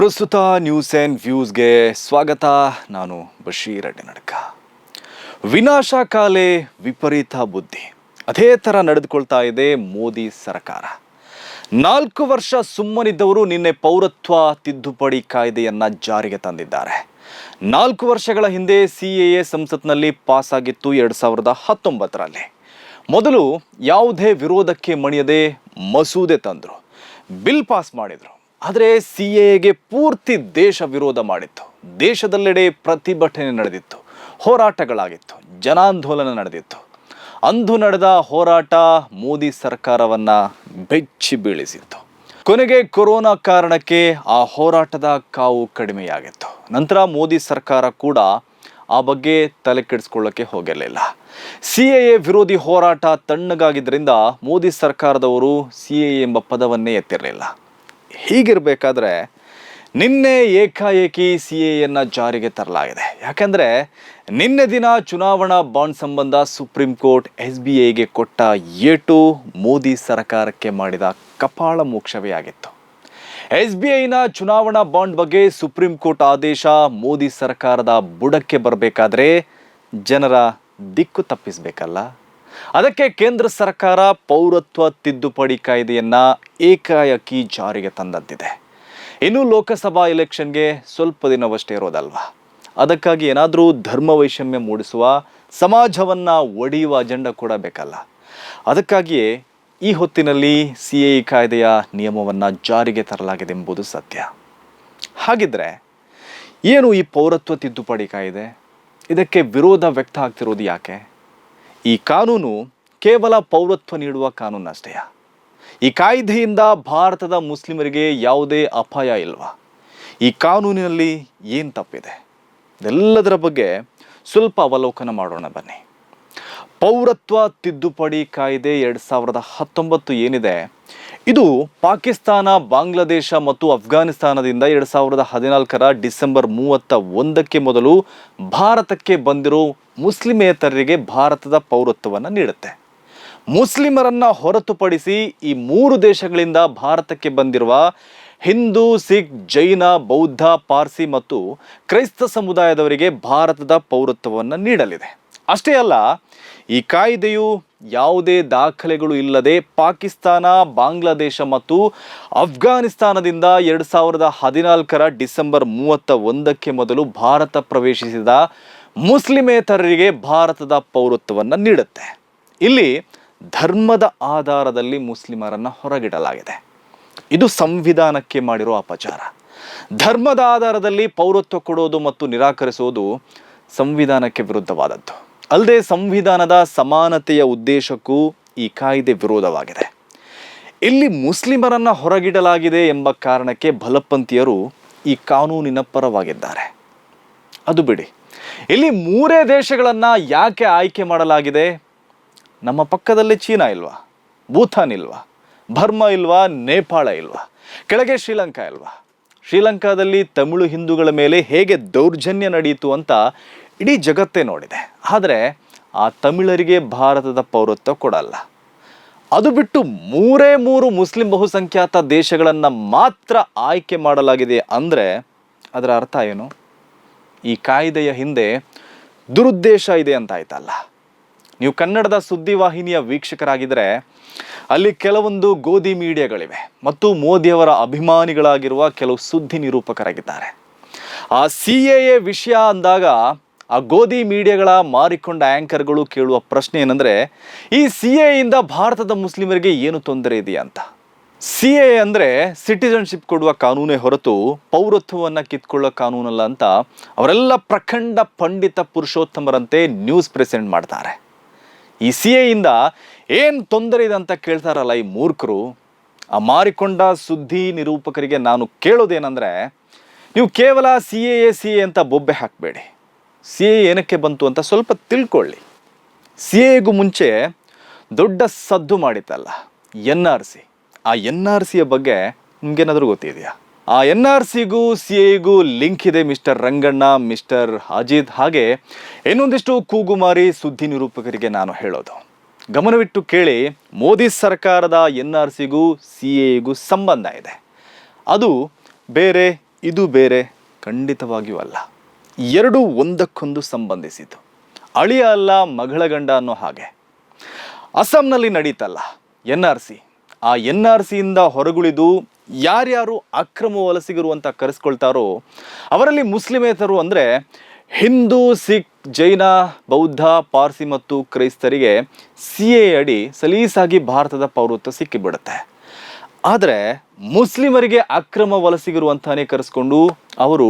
ಪ್ರಸ್ತುತ news and ವ್ಯೂಸ್ಗೆ ಸ್ವಾಗತ. ನಾನು ಬಶೀರ್ ಅಡ್ಡಿನಡ್ಕ ವಿನಾಶ ಕಾಲೆ ವಿಪರೀತ ಬುದ್ಧಿ. ಅದೇ ಥರ ನಡೆದುಕೊಳ್ತಾ ಇದೆ ಮೋದಿ ಸರ್ಕಾರ. ನಾಲ್ಕು ವರ್ಷ ಸುಮ್ಮನಿದ್ದವರು ನಿನ್ನೆ ಪೌರತ್ವ ತಿದ್ದುಪಡಿ ಕಾಯ್ದೆಯನ್ನು ಜಾರಿಗೆ ತಂದಿದ್ದಾರೆ. ನಾಲ್ಕು ವರ್ಷಗಳ ಹಿಂದೆ ಸಿ ಎ ಎ ಸಂಸತ್ನಲ್ಲಿ ಪಾಸ್ ಆಗಿತ್ತು ಎರಡು ಸಾವಿರದ ಹತ್ತೊಂಬತ್ತರಲ್ಲಿ. ಮೊದಲು ಯಾವುದೇ ವಿರೋಧಕ್ಕೆ ಮಣಿಯದೆ ಮಸೂದೆ ತಂದರು. ಬಿಲ್ ಪಾಸ್ ಮಾಡಿದರು. ಆದರೆ ಸಿ ಎಗೆ ಪೂರ್ತಿ ದೇಶ ವಿರೋಧ ಮಾಡಿತ್ತು. ದೇಶದಲ್ಲೆಡೆ ಪ್ರತಿಭಟನೆ ನಡೆದಿತ್ತು. ಹೋರಾಟಗಳಾಗಿತ್ತು. ಜನಾಂದೋಲನ ನಡೆದಿತ್ತು. ಅಂದು ನಡೆದ ಹೋರಾಟ ಮೋದಿ ಸರ್ಕಾರವನ್ನು ಬೆಚ್ಚಿ ಬೀಳಿಸಿತ್ತು. ಕೊನೆಗೆ ಕೊರೋನಾ ಕಾರಣಕ್ಕೆ ಆ ಹೋರಾಟದ ಕಾವು ಕಡಿಮೆಯಾಗಿತ್ತು. ನಂತರ ಮೋದಿ ಸರ್ಕಾರ ಕೂಡ ಆ ಬಗ್ಗೆ ತಲೆ ಕೆಡಿಸ್ಕೊಳ್ಳೋಕ್ಕೆ ಹೋಗಿರಲಿಲ್ಲ ಸಿ ಎ ವಿರೋಧಿ ಹೋರಾಟ ತಣ್ಣಗಾಗಿದ್ದರಿಂದ ಮೋದಿ ಸರ್ಕಾರದವರು ಸಿ ಎ ಎಂಬ ಪದವನ್ನೇ ಎತ್ತಿರಲಿಲ್ಲ. ಹೀಗಿರಬೇಕಾದ್ರೆ ನಿನ್ನೆ ಏಕಾಏಕಿ ಸಿ ಎಯನ್ನು ಜಾರಿಗೆ ತರಲಾಗಿದೆ. ಯಾಕೆಂದರೆ ನಿನ್ನೆ ದಿನ ಚುನಾವಣಾ ಬಾಂಡ್ ಸಂಬಂಧ ಸುಪ್ರೀಂ ಕೋರ್ಟ್ ಎಸ್ ಬಿ ಐಗೆ ಕೊಟ್ಟ ಏಟು ಮೋದಿ ಸರ್ಕಾರಕ್ಕೆ ಮಾಡಿದ ಕಪಾಳ ಮೋಕ್ಷವೇ ಆಗಿತ್ತು ಎಸ್ ಬಿ ಐನ ಚುನಾವಣಾ ಬಾಂಡ್ ಬಗ್ಗೆ ಸುಪ್ರೀಂ ಕೋರ್ಟ್ ಆದೇಶ ಮೋದಿ ಸರ್ಕಾರದ ಬುಡಕ್ಕೆ ಬರಬೇಕಾದ್ರೆ ಜನರ ದಿಕ್ಕು ತಪ್ಪಿಸಬೇಕಲ್ಲ. ಅದಕ್ಕೆ ಕೇಂದ್ರ ಸರ್ಕಾರ ಪೌರತ್ವ ತಿದ್ದುಪಡಿ ಕಾಯ್ದೆಯನ್ನು ಏಕಾಏಕಿ ಜಾರಿಗೆ ತಂದಂತಿದೆ ಇನ್ನು ಲೋಕಸಭಾ ಎಲೆಕ್ಷನ್ಗೆ ಸ್ವಲ್ಪ ದಿನವಷ್ಟೇ ಇರೋದಲ್ವಾ? ಅದಕ್ಕಾಗಿ ಏನಾದರೂ ಧರ್ಮ ವೈಷಮ್ಯ ಮೂಡಿಸುವ, ಸಮಾಜವನ್ನು ಒಡೆಯುವ ಅಜೆಂಡಾ ಕೂಡ ಬೇಕಲ್ಲ. ಅದಕ್ಕಾಗಿಯೇ ಈ ಹೊತ್ತಿನಲ್ಲಿ ಸಿ ಎ ಕಾಯ್ದೆಯ ನಿಯಮವನ್ನು ಜಾರಿಗೆ ತರಲಾಗಿದೆ ಎಂಬುದು ಸತ್ಯ. ಹಾಗಿದ್ರೆ ಏನು ಈ ಪೌರತ್ವ ತಿದ್ದುಪಡಿ ಕಾಯ್ದೆ? ಇದಕ್ಕೆ ವಿರೋಧ ವ್ಯಕ್ತ ಆಗ್ತಿರೋದು ಯಾಕೆ? ಈ ಕಾನೂನು ಕೇವಲ ಪೌರತ್ವ ನೀಡುವ ಕಾನೂನು ಅಷ್ಟೇ ಈ ಕಾಯ್ದೆಯಿಂದ ಭಾರತದ ಮುಸ್ಲಿಮರಿಗೆ ಯಾವುದೇ ಅಪಾಯ ಇಲ್ವಾ? ಈ ಕಾನೂನಿನಲ್ಲಿ ಏನು ತಪ್ಪಿದೆ? ಇದೆಲ್ಲದರ ಬಗ್ಗೆ ಸ್ವಲ್ಪ ಅವಲೋಕನ ಮಾಡೋಣ ಬನ್ನಿ. ಪೌರತ್ವ ತಿದ್ದುಪಡಿ ಕಾಯ್ದೆ ಎರಡು ಸಾವಿರದ ಹತ್ತೊಂಬತ್ತು ಏನಿದೆ? ಇದು ಪಾಕಿಸ್ತಾನ, ಬಾಂಗ್ಲಾದೇಶ ಮತ್ತು ಅಫ್ಘಾನಿಸ್ತಾನದಿಂದ ಎರಡು ಸಾವಿರದ ಹದಿನಾಲ್ಕರ ಡಿಸೆಂಬರ್ ಮೂವತ್ತ ಒಂದಕ್ಕೆ ಮೊದಲು ಭಾರತಕ್ಕೆ ಬಂದಿರೋ ಮುಸ್ಲಿಮೇತರರಿಗೆ ಭಾರತದ ಪೌರತ್ವವನ್ನು ನೀಡುತ್ತೆ. ಮುಸ್ಲಿಮರನ್ನ ಹೊರತುಪಡಿಸಿ ಈ ಮೂರು ದೇಶಗಳಿಂದ ಭಾರತಕ್ಕೆ ಬಂದಿರುವ ಹಿಂದೂ, ಸಿಖ್, ಜೈನ, ಬೌದ್ಧ, ಪಾರ್ಸಿ ಮತ್ತು ಕ್ರೈಸ್ತ ಸಮುದಾಯದವರಿಗೆ ಭಾರತದ ಪೌರತ್ವವನ್ನು ನೀಡಲಿದೆ. ಅಷ್ಟೇ ಅಲ್ಲ, ಈ ಕಾಯ್ದೆಯು ಯಾವುದೇ ದಾಖಲೆಗಳು ಇಲ್ಲದೆ ಪಾಕಿಸ್ತಾನ, ಬಾಂಗ್ಲಾದೇಶ ಮತ್ತು ಅಫ್ಘಾನಿಸ್ತಾನದಿಂದ ಎರಡು ಸಾವಿರದ ಹದಿನಾಲ್ಕರ ಡಿಸೆಂಬರ್ ಮೂವತ್ತ ಒಂದಕ್ಕೆ ಮೊದಲು ಭಾರತ ಪ್ರವೇಶಿಸಿದ ಮುಸ್ಲಿಮೇತರರಿಗೆ ಭಾರತದ ಪೌರತ್ವವನ್ನು ನೀಡುತ್ತೆ. ಇಲ್ಲಿ ಧರ್ಮದ ಆಧಾರದಲ್ಲಿ ಮುಸ್ಲಿಮರನ್ನು ಹೊರಗಿಡಲಾಗಿದೆ. ಇದು ಸಂವಿಧಾನಕ್ಕೆ ಮಾಡಿರೋ ಅಪಚಾರ. ಧರ್ಮದ ಆಧಾರದಲ್ಲಿ ಪೌರತ್ವ ಕೊಡೋದು ಮತ್ತು ನಿರಾಕರಿಸುವುದು ಸಂವಿಧಾನಕ್ಕೆ ವಿರುದ್ಧವಾದದ್ದು. ಅಲ್ಲದೆ ಸಂವಿಧಾನದ ಸಮಾನತೆಯ ಉದ್ದೇಶಕ್ಕೂ ಈ ಕಾಯ್ದೆ ವಿರೋಧವಾಗಿದೆ. ಇಲ್ಲಿ ಮುಸ್ಲಿಮರನ್ನ ಹೊರಗಿಡಲಾಗಿದೆ ಎಂಬ ಕಾರಣಕ್ಕೆ ಬಲಪಂಥೀಯರು ಈ ಕಾನೂನಿನ ಪರವಾಗಿದ್ದಾರೆ. ಅದು ಬಿಡಿ. ಇಲ್ಲಿ ಮೂರೇ ದೇಶಗಳನ್ನ ಯಾಕೆ ಆಯ್ಕೆ ಮಾಡಲಾಗಿದೆ? ನಮ್ಮ ಪಕ್ಕದಲ್ಲಿ ಚೀನಾ ಇಲ್ವಾ? ಭೂತಾನ್ ಇಲ್ವಾ? ಬರ್ಮಾ ಇಲ್ವಾ? ನೇಪಾಳ ಇಲ್ವಾ? ಕೆಳಗೆ ಶ್ರೀಲಂಕಾ ಇಲ್ವಾ? ಶ್ರೀಲಂಕಾದಲ್ಲಿ ತಮಿಳು ಹಿಂದೂಗಳ ಮೇಲೆ ಹೇಗೆ ದೌರ್ಜನ್ಯ ನಡೆಯಿತು ಅಂತ ಇಡೀ ಜಗತ್ತೇ ನೋಡಿದೆ. ಆದರೆ ಆ ತಮಿಳರಿಗೆ ಭಾರತದ ಪೌರತ್ವ ಕೊಡಲ್ಲ. ಅದು ಬಿಟ್ಟು ಮೂರೇ ಮೂರು ಮುಸ್ಲಿಂ ಬಹುಸಂಖ್ಯಾತ ದೇಶಗಳನ್ನು ಮಾತ್ರ ಆಯ್ಕೆ ಮಾಡಲಾಗಿದೆ ಅಂದರೆ ಅದರ ಅರ್ಥ ಏನು? ಈ ಕಾಯ್ದೆಯ ಹಿಂದೆ ದುರುದ್ದೇಶ ಇದೆ ಅಂತ ಆಯ್ತಲ್ಲ. ನೀವು ಕನ್ನಡದ ಸುದ್ದಿವಾಹಿನಿಯ ವೀಕ್ಷಕರಾಗಿದ್ದರೆ ಅಲ್ಲಿ ಕೆಲವೊಂದು ಗೋಧಿ ಮೀಡಿಯಾಗಳಿವೆ ಮತ್ತು ಮೋದಿಯವರ ಅಭಿಮಾನಿಗಳಾಗಿರುವ ಕೆಲವು ಸುದ್ದಿ ನಿರೂಪಕರಾಗಿದ್ದಾರೆ. ಆ ಸಿ ಎ ವಿಷಯ ಅಂದಾಗ ಆ ಗೋಧಿ ಮೀಡಿಯಾಗಳ ಮಾರಿಕೊಂಡ ಆ್ಯಂಕರ್ಗಳು ಕೇಳುವ ಪ್ರಶ್ನೆ ಏನಂದರೆ, ಈ ಸಿ ಎಯಿಂದ ಭಾರತದ ಮುಸ್ಲಿಮರಿಗೆ ಏನು ತೊಂದರೆ ಇದೆಯಾ ಅಂತ? ಸಿ ಎ ಅಂದರೆ ಸಿಟಿಸನ್ಶಿಪ್ ಕೊಡುವ ಕಾನೂನೇ ಹೊರತು ಪೌರತ್ವವನ್ನು ಕಿತ್ಕೊಳ್ಳೋ ಕಾನೂನಲ್ಲ ಅಂತ ಅವರೆಲ್ಲ ಪ್ರಖಂಡ ಪಂಡಿತ ಪುರುಷೋತ್ತಮರಂತೆ ನ್ಯೂಸ್ ಪ್ರೆಸೆಂಟ್ ಮಾಡ್ತಾರೆ. ಈ ಸಿ ಎಯಿಂದ ಏನು ತೊಂದರೆ ಇದೆ ಅಂತ ಕೇಳ್ತಾರಲ್ಲ ಈ ಮೂರ್ಖರು? ಆ ಮಾರಿಕೊಂಡ ಸುದ್ದಿ ನಿರೂಪಕರಿಗೆ ನಾನು ಕೇಳೋದೇನೆಂದರೆ, ನೀವು ಕೇವಲ C A A, C A ಅಂತ ಬೊಬ್ಬೆ ಹಾಕಬೇಡಿ. ಸಿ ಎ ಏನಕ್ಕೆ ಬಂತು ಅಂತ ಸ್ವಲ್ಪ ತಿಳ್ಕೊಳ್ಳಿ. ಸಿ ಎಗೂ ಮುಂಚೆ ದೊಡ್ಡ ಸದ್ದು ಮಾಡಿತ್ತಲ್ಲ, ಎನ್ ಆರ್ ಸಿ. ಆ ಎನ್ ಆರ್ ಸಿಯ ಬಗ್ಗೆ ನಿಮ್ಗೇನಾದರೂ ಗೊತ್ತಿದೆಯಾ? ಆ ಎನ್ ಆರ್ ಸಿಗೂ ಸಿ ಎಗೂ ಲಿಂಕ್ ಇದೆ ಮಿಸ್ಟರ್ ರಂಗಣ್ಣ, ಮಿಸ್ಟರ್ ಅಜಿತ್. ಹಾಗೆ ಇನ್ನೊಂದಿಷ್ಟು ಕೂಗುಮಾರಿ ಸುದ್ದಿ ನಿರೂಪಕರಿಗೆ ನಾನು ಹೇಳೋದು. ಗಮನವಿಟ್ಟು ಕೇಳಿ, ಮೋದಿ ಸರ್ಕಾರದ ಎನ್ ಆರ್ ಸಿಗೂ ಸಿ ಎಗೂ ಸಂಬಂಧ ಇದೆ. ಅದು ಬೇರೆ, ಇದು ಬೇರೆ, ಖಂಡಿತವಾಗಿಯೂ ಅಲ್ಲ. ಎರಡು ಒಂದಕ್ಕೊಂದು ಸಂಬಂಧಿಸಿತು. ಅಳಿಯ ಅಲ್ಲ, ಮಗಳ ಗಂಡ ಅನ್ನೋ ಹಾಗೆ. ಅಸ್ಸಾಂನಲ್ಲಿ ನಡೀತಲ್ಲ, ಎನ್ ಆರ್ ಸಿ. ಆ ಎನ್ ಆರ್ ಸಿಯಿಂದ ಹೊರಗುಳಿದು ಯಾರ್ಯಾರು ಅಕ್ರಮ ವಲಸಿಗರು ಅಂತ ಕರೆಸ್ಕೊಳ್ತಾರೋ, ಅವರಲ್ಲಿ ಮುಸ್ಲಿಮೇತರು ಅಂದರೆ ಹಿಂದೂ, ಸಿಖ್, ಜೈನ, ಬೌದ್ಧ, ಪಾರ್ಸಿ ಮತ್ತು ಕ್ರೈಸ್ತರಿಗೆ ಸಿ ಎ ಅಡಿ ಸಲೀಸಾಗಿ ಭಾರತದ ಪೌರತ್ವ ಸಿಕ್ಕಿಬಿಡುತ್ತೆ. ಆದರೆ ಮುಸ್ಲಿಮರಿಗೆ ಅಕ್ರಮ ವಲಸಿಗರು ಅಂತಾನೆ ಕರೆಸ್ಕೊಂಡು ಅವರು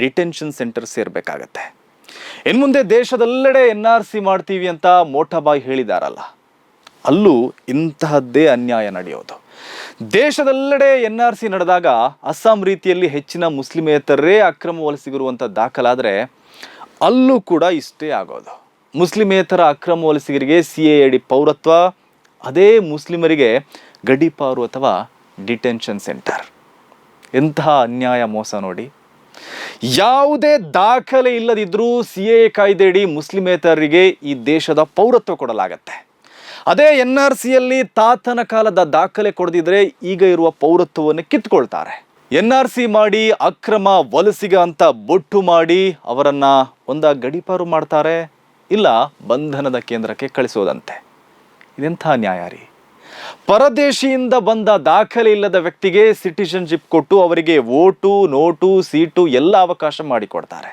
ಡಿಟೆನ್ಷನ್ ಸೆಂಟರ್ ಸೇರಬೇಕಾಗತ್ತೆ. ಇನ್ ಮುಂದೆ ದೇಶದೆಲ್ಲೆಡೆ ಎನ್ ಆರ್ ಸಿ ಮಾಡ್ತೀವಿ ಅಂತ ಮೋಟಾಬಾಯ್ ಹೇಳಿದಾರಲ್ಲ, ಅಲ್ಲೂ ಇಂತಹದ್ದೇ ಅನ್ಯಾಯ ನಡೆಯೋದು. ದೇಶದೆಲ್ಲೆಡೆ ಎನ್ ಆರ್ ಸಿ ನಡೆದಾಗ ಅಸ್ಸಾಂ ರೀತಿಯಲ್ಲಿ ಹೆಚ್ಚಿನ ಮುಸ್ಲಿಮೇತರರೇ ಅಕ್ರಮ ವಲಸಿಗರು ಅಂತ ದಾಖಲಾದರೆ ಅಲ್ಲೂ ಕೂಡ ಇಷ್ಟೇ ಆಗೋದು. ಮುಸ್ಲಿಮೇತರ ಅಕ್ರಮ ವಲಸಿಗರಿಗೆ ಸಿ ಎ ಡಿ ಪೌರತ್ವ, ಅದೇ ಮುಸ್ಲಿಮರಿಗೆ ಗಡಿಪಾರು ಅಥವಾ ಡಿಟೆನ್ಷನ್ ಸೆಂಟರ್. ಎಂತಹ ಅನ್ಯಾಯ ಮೋಸ ನೋಡಿ. ಯಾವುದೇ ದಾಖಲೆ ಇಲ್ಲದಿದ್ದರೂ ಸಿ ಎ ಕಾಯ್ದೆಯಡಿ ಮುಸ್ಲಿಮೇತರರಿಗೆ ಈ ದೇಶದ ಪೌರತ್ವ ಕೊಡಲಾಗತ್ತೆ. ಅದೇ ಎನ್ ಆರ್ ಸಿಯಲ್ಲಿ ತಾತನ ಕಾಲದ ದಾಖಲೆ ಕೊಡದಿದ್ರೆ ಈಗ ಇರುವ ಪೌರತ್ವವನ್ನು ಕಿತ್ಕೊಳ್ತಾರೆ ಎನ್ ಆರ್ ಸಿ ಮಾಡಿ ಅಕ್ರಮ ವಲಸಿಗ ಅಂತ ಬೊಟ್ಟು ಮಾಡಿ ಅವರನ್ನು ಒಂದ ಗಡಿಪಾರು ಮಾಡ್ತಾರೆ ಇಲ್ಲ ಬಂಧನದ ಕೇಂದ್ರಕ್ಕೆ ಕಳಿಸೋದಂತೆ. ಇದೆಂಥ ನ್ಯಾಯ ಪರದೇಶಿಯಿಂದ ಬಂದ ದಾಖಲೆ ಇಲ್ಲದ ವ್ಯಕ್ತಿಗೆ ಸಿಟಿಜನ್ಶಿಪ್ ಕೊಟ್ಟು ಅವರಿಗೆ ವೋಟು ನೋಟು, ಸೀಟು ಎಲ್ಲ ಅವಕಾಶ ಮಾಡಿಕೊಡ್ತಾರೆ.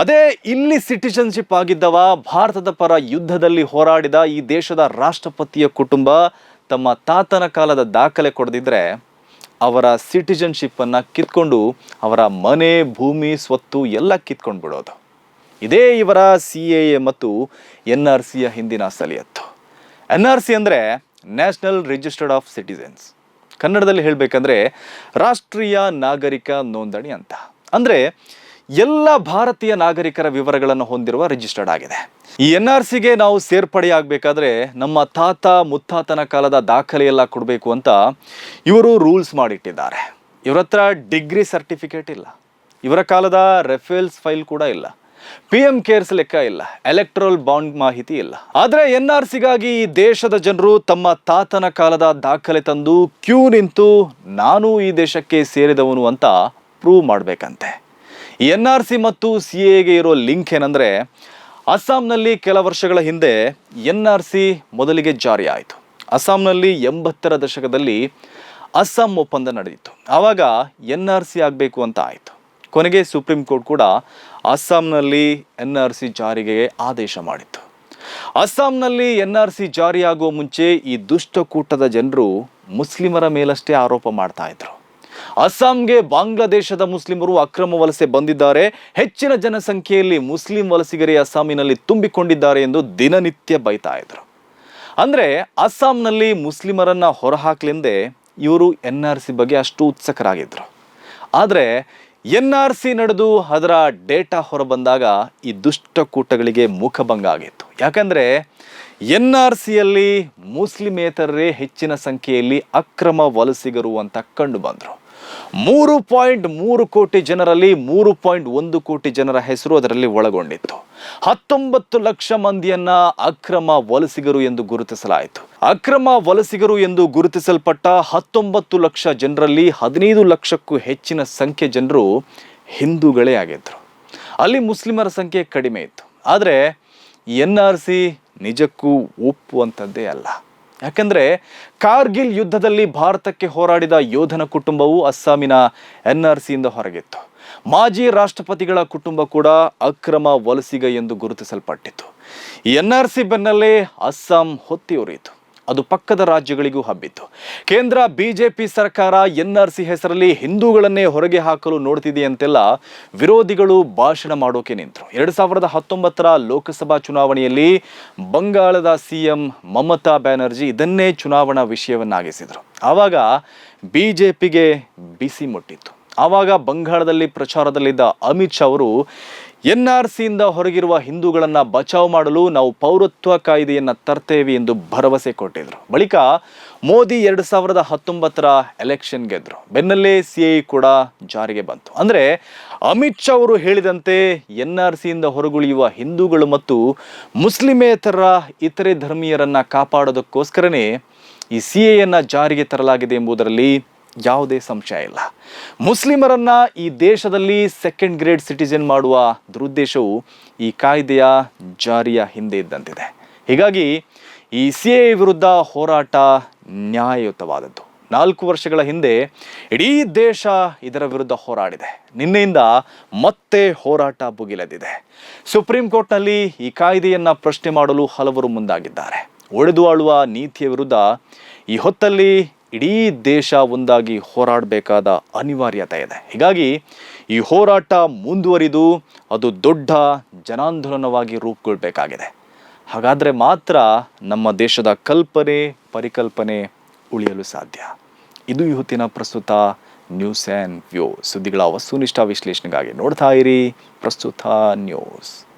ಅದೇ ಇಲ್ಲಿ ಸಿಟಿಜನ್ಶಿಪ್ ಆಗಿದ್ದವ ಭಾರತದ ಪರ ಯುದ್ಧದಲ್ಲಿ ಹೋರಾಡಿದ ಈ ದೇಶದ ರಾಷ್ಟ್ರಪತಿಯ ಕುಟುಂಬ ತಮ್ಮ ತಾತನ ಕಾಲದ ದಾಖಲೆ ಕೊಡದಿದ್ರೆ ಅವರ ಸಿಟಿಜನ್ಶಿಪ್ಪನ್ನು ಕಿತ್ಕೊಂಡು ಅವರ ಮನೆ, ಭೂಮಿ, ಸ್ವತ್ತು ಎಲ್ಲ ಕಿತ್ಕೊಂಡು ಬಿಡೋದು ಇದೇ ಇವರ ಸಿ ಎ ಎ ಮತ್ತು ಎನ್ ಆರ್ ಸಿಯ ಹಿಂದಿನ ಸಲಿಯತ್ತು. ಎನ್ ಆರ್ ಸಿ ಅಂದರೆ ನ್ಯಾಷನಲ್ ರಿಜಿಸ್ಟರ್ಡ್ ಆಫ್ ಸಿಟಿಸನ್ಸ್ ಕನ್ನಡದಲ್ಲಿ ಹೇಳಬೇಕಂದ್ರೆ ರಾಷ್ಟ್ರೀಯ ನಾಗರಿಕ ನೋಂದಣಿ ಅಂತ. ಅಂದರೆ ಎಲ್ಲ ಭಾರತೀಯ ನಾಗರಿಕರ ವಿವರಗಳನ್ನು ಹೊಂದಿರುವ ರಿಜಿಸ್ಟರ್ಡ್ ಆಗಿದೆ. ಈ ಎನ್ ಆರ್ ಸಿಗೆ ನಾವು ಸೇರ್ಪಡೆಯಾಗಬೇಕಾದ್ರೆ ನಮ್ಮ ತಾತ ಮುತ್ತಾತನ ಕಾಲದ ದಾಖಲೆಯೆಲ್ಲ ಕೊಡಬೇಕು ಅಂತ ಇವರು ರೂಲ್ಸ್ ಮಾಡಿಟ್ಟಿದ್ದಾರೆ. ಇವರ ಡಿಗ್ರಿ ಸರ್ಟಿಫಿಕೇಟ್ ಇಲ್ಲ. ಇವರ ಕಾಲದ ರೆಫೇಲ್ಸ್ ಫೈಲ್ ಕೂಡ ಇಲ್ಲ. ಪಿ ಎಂ ಕೇರ್ಸ್ ಲೆಕ್ಕ ಇಲ್ಲ ಎಲೆಕ್ಟ್ರಲ್ ಬಾಂಡ್ ಮಾಹಿತಿ ಇಲ್ಲ. ಆದರೆ ಎನ್ ಆರ್ ಸಿಗಾಗಿ ಈ ದೇಶದ ಜನರು ತಮ್ಮ ತಾತನ ಕಾಲದ ದಾಖಲೆ ತಂದು ಕ್ಯೂ ನಿಂತು ನಾನು ಈ ದೇಶಕ್ಕೆ ಸೇರಿದವನು ಅಂತ ಪ್ರೂವ್ ಮಾಡಬೇಕಂತೆ. ಎನ್ ಆರ್ ಸಿ ಮತ್ತು ಸಿ ಎಗೆ ಇರೋ ಲಿಂಕ್ ಏನಂದ್ರೆ, ಅಸ್ಸಾಂನಲ್ಲಿ ಕೆಲ ವರ್ಷಗಳ ಹಿಂದೆ ಎನ್ ಆರ್ ಸಿ ಮೊದಲಿಗೆ ಜಾರಿ ಆಯಿತು. ಅಸ್ಸಾಂನಲ್ಲಿ ಎಂಬತ್ತರ ದಶಕದಲ್ಲಿ ಅಸ್ಸಾಂ ಒಪ್ಪಂದ ನಡೆದಿತ್ತು. ಆವಾಗ ಎನ್ ಆರ್ ಸಿ ಆಗಬೇಕು ಅಂತ ಆಯಿತು. ಕೊನೆಗೆ ಸುಪ್ರೀಂ ಕೋರ್ಟ್ ಕೂಡ ಅಸ್ಸಾಂನಲ್ಲಿ ಎನ್ ಆರ್ ಸಿ ಜಾರಿಗೆ ಆದೇಶ ಮಾಡಿತ್ತು. ಅಸ್ಸಾಂನಲ್ಲಿ ಎನ್ ಆರ್ ಸಿ ಜಾರಿಯಾಗುವ ಮುಂಚೆ ಈ ದುಷ್ಟಕೂಟದ ಜನರು ಮುಸ್ಲಿಮರ ಮೇಲಷ್ಟೇ ಆರೋಪ ಮಾಡ್ತಾ ಇದ್ರು. ಅಸ್ಸಾಂಗೆ ಬಾಂಗ್ಲಾದೇಶದ ಮುಸ್ಲಿಮರು ಅಕ್ರಮ ವಲಸೆ ಬಂದಿದ್ದಾರೆ. ಹೆಚ್ಚಿನ ಜನಸಂಖ್ಯೆಯಲ್ಲಿ ಮುಸ್ಲಿಂ ವಲಸಿಗರೇ ಅಸ್ಸಾಮಿನಲ್ಲಿ ತುಂಬಿಕೊಂಡಿದ್ದಾರೆ ಎಂದು ದಿನನಿತ್ಯ ಬೈತಾ ಇದ್ರು. ಅಂದ್ರೆ ಅಸ್ಸಾಂನಲ್ಲಿ ಮುಸ್ಲಿಮರನ್ನ ಹೊರಹಾಕ್ಲೆಂದೇ ಇವರು ಎನ್ ಆರ್ ಸಿ ಬಗ್ಗೆ ಅಷ್ಟು ಉತ್ಸುಕರಾಗಿದ್ರು. ಆದರೆ ಎನ್ ಆರ್ ಸಿ ನಡೆದು ಅದರ ಡೇಟಾ ಹೊರಬಂದಾಗ ಈ ದುಷ್ಟಕೂಟಗಳಿಗೆ ಮುಖಭಂಗ ಆಗಿತ್ತು. ಯಾಕಂದರೆ ಎನ್ ಆರ್ ಸಿಯಲ್ಲಿ ಮುಸ್ಲಿಮೇತರರೇ ಹೆಚ್ಚಿನ ಸಂಖ್ಯೆಯಲ್ಲಿ ಅಕ್ರಮ ವಲಸಿಗರು ಅಂತ ಕಂಡು ಬಂದರು. ಮೂರು ಪಾಯಿಂಟ್ ಮೂರು ಕೋಟಿ ಜನರಲ್ಲಿ ಮೂರು ಪಾಯಿಂಟ್ ಒಂದು ಕೋಟಿ ಜನರ ಹೆಸರು ಅದರಲ್ಲಿ ಒಳಗೊಂಡಿತ್ತು. ಹತ್ತೊಂಬತ್ತು ಲಕ್ಷ ಮಂದಿಯನ್ನ ಅಕ್ರಮ ವಲಸಿಗರು ಎಂದು ಗುರುತಿಸಲಾಯಿತು. ಅಕ್ರಮ ವಲಸಿಗರು ಎಂದು ಗುರುತಿಸಲ್ಪಟ್ಟ ಹತ್ತೊಂಬತ್ತು ಲಕ್ಷ ಜನರಲ್ಲಿ ಹದಿನೈದು ಲಕ್ಷಕ್ಕೂ ಹೆಚ್ಚಿನ ಸಂಖ್ಯೆ ಜನರು ಹಿಂದೂಗಳೇ ಆಗಿದ್ದರು ಅಲ್ಲಿ ಮುಸ್ಲಿಮರ ಸಂಖ್ಯೆ ಕಡಿಮೆ ಇತ್ತು. ಆದರೆ ಎನ್ ಆರ್ ಸಿ ನಿಜಕ್ಕೂ ಒಪ್ಪುವಂಥದ್ದೇ ಅಲ್ಲ. ಯಾಕಂದ್ರೆ ಕಾರ್ಗಿಲ್ ಯುದ್ಧದಲ್ಲಿ ಭಾರತಕ್ಕೆ ಹೋರಾಡಿದ ಯೋಧನ ಕುಟುಂಬವು ಅಸ್ಸಾಮಿನ ಎನ್ ಆರ್ ಸಿಯಿಂದ ಹೊರಗಿತ್ತು. ಮಾಜಿ ರಾಷ್ಟ್ರಪತಿಗಳ ಕುಟುಂಬ ಕೂಡ ಅಕ್ರಮ ವಲಸಿಗ ಎಂದು ಗುರುತಿಸಲ್ಪಟ್ಟಿತ್ತು. ಎನ್ ಆರ್ ಸಿ ಬೆನ್ನಲ್ಲೇ ಅಸ್ಸಾಂ ಹೊತ್ತಿ ಉರಿಯಿತು ಅದು ಪಕ್ಕದ ರಾಜ್ಯಗಳಿಗೂ ಹಬ್ಬಿತ್ತು. ಕೇಂದ್ರ ಬಿಜೆಪಿ ಸರ್ಕಾರ ಎನ್ ಆರ್ ಸಿ ಹೆಸರಲ್ಲಿ ಹಿಂದೂಗಳನ್ನೇ ಹೊರಗೆ ಹಾಕಲು ನೋಡ್ತಿದೆ ಅಂತೆಲ್ಲ ವಿರೋಧಿಗಳು ಭಾಷಣ ಮಾಡೋಕೆ ನಿಂತರು. ಎರಡು ಸಾವಿರದ ಹತ್ತೊಂಬತ್ತರ ಲೋಕಸಭಾ ಚುನಾವಣೆಯಲ್ಲಿ ಬಂಗಾಳದ ಸಿಎಂ ಮಮತಾ ಬ್ಯಾನರ್ಜಿ ಇದನ್ನೇ ಚುನಾವಣಾ ವಿಷಯವನ್ನಾಗಿಸಿದರು. ಆವಾಗ ಬಿಜೆಪಿಗೆ ಬಿಸಿ ಮುಟ್ಟಿತ್ತು. ಆವಾಗ ಬಂಗಾಳದಲ್ಲಿ ಪ್ರಚಾರದಲ್ಲಿದ್ದ ಅಮಿತ್ ಶಾ ಅವರು ಎನ್ ಆರ್ ಸಿಯಿಂದ ಹೊರಗಿರುವ ಹಿಂದೂಗಳನ್ನು ಬಚಾವ್ ಮಾಡಲು ನಾವು ಪೌರತ್ವ ಕಾಯ್ದೆಯನ್ನ ತರ್ತೇವೆ ಎಂದು ಭರವಸೆ ಕೊಟ್ಟಿದ್ರು. ಬಳಿಕ ಮೋದಿ ಎರಡು ಸಾವಿರದ ಹತ್ತೊಂಬತ್ತರ ಎಲೆಕ್ಷನ್ ಗೆದ್ದರು ಬೆನ್ನಲ್ಲೇ ಸಿ ಐ ಕೂಡ ಜಾರಿಗೆ ಬಂತು. ಅಂದ್ರೆ ಅಮಿತ್ ಶಾ ಅವರು ಹೇಳಿದಂತೆ ಎನ್ ಆರ್ ಸಿಯಿಂದ ಹೊರಗುಳಿಯುವ ಹಿಂದೂಗಳು ಮತ್ತು ಮುಸ್ಲಿಮೇತರ ಇತರೆ ಧರ್ಮೀಯರನ್ನು ಕಾಪಾಡೋದಕ್ಕೋಸ್ಕರನೇ ಈ ಸಿ ಐಯನ್ನು ಜಾರಿಗೆ ತರಲಾಗಿದೆ ಎಂಬುದರಲ್ಲಿ ಯಾವುದೇ ಸಂಶಯ ಇಲ್ಲ. ಮುಸ್ಲಿಮರನ್ನ ಈ ದೇಶದಲ್ಲಿ ಸೆಕೆಂಡ್ ಗ್ರೇಡ್ ಸಿಟಿಜನ್ ಮಾಡುವ ದುರುದ್ದೇಶವು ಈ ಕಾಯ್ದೆಯ ಜಾರಿಯ ಹಿಂದೆ ಇದ್ದಂತಿದೆ. ಹೀಗಾಗಿ ಈ ಸಿ ಎ ವಿರುದ್ಧ ಹೋರಾಟ ನ್ಯಾಯಯುತವಾದದ್ದು. ನಾಲ್ಕು ವರ್ಷಗಳ ಹಿಂದೆ ಇಡೀ ದೇಶ ಇದರ ವಿರುದ್ಧ ಹೋರಾಡಿದೆ. ನಿನ್ನೆಯಿಂದ ಮತ್ತೆ ಹೋರಾಟ ಭುಗಿಲೆದಿದೆ ಸುಪ್ರೀಂ ಕೋರ್ಟ್ನಲ್ಲಿ ಈ ಕಾಯ್ದೆಯನ್ನ ಪ್ರಶ್ನೆ ಮಾಡಲು ಹಲವರು ಮುಂದಾಗಿದ್ದಾರೆ. ಒಡೆದು ಆಳುವ ನೀತಿಯ ವಿರುದ್ಧ ಈ ಹೊತ್ತಲ್ಲಿ ಇಡೀ ದೇಶ ಒಂದಾಗಿ ಹೋರಾಡಬೇಕಾದ ಅನಿವಾರ್ಯತೆ ಇದೆ. ಹೀಗಾಗಿ ಈ ಹೋರಾಟ ಮುಂದುವರಿದು ಅದು ದೊಡ್ಡ ಜನಾಂದೋಲನವಾಗಿ ರೂಪುಗೊಳ್ಬೇಕಾಗಿದೆ. ಹಾಗಾದರೆ ಮಾತ್ರ ನಮ್ಮ ದೇಶದ ಕಲ್ಪನೆ, ಪರಿಕಲ್ಪನೆ ಉಳಿಯಲು ಸಾಧ್ಯ. ಇದು ಇವತ್ತಿನ ಪ್ರಸ್ತುತ ನ್ಯೂಸ್ ಆ್ಯಂಡ್ ವ್ಯೂ. ಸುದ್ದಿಗಳ ವಸ್ತುನಿಷ್ಠ ವಿಶ್ಲೇಷಣೆಗಾಗಿ ನೋಡ್ತಾ ಇರಿ ಪ್ರಸ್ತುತ ನ್ಯೂಸ್.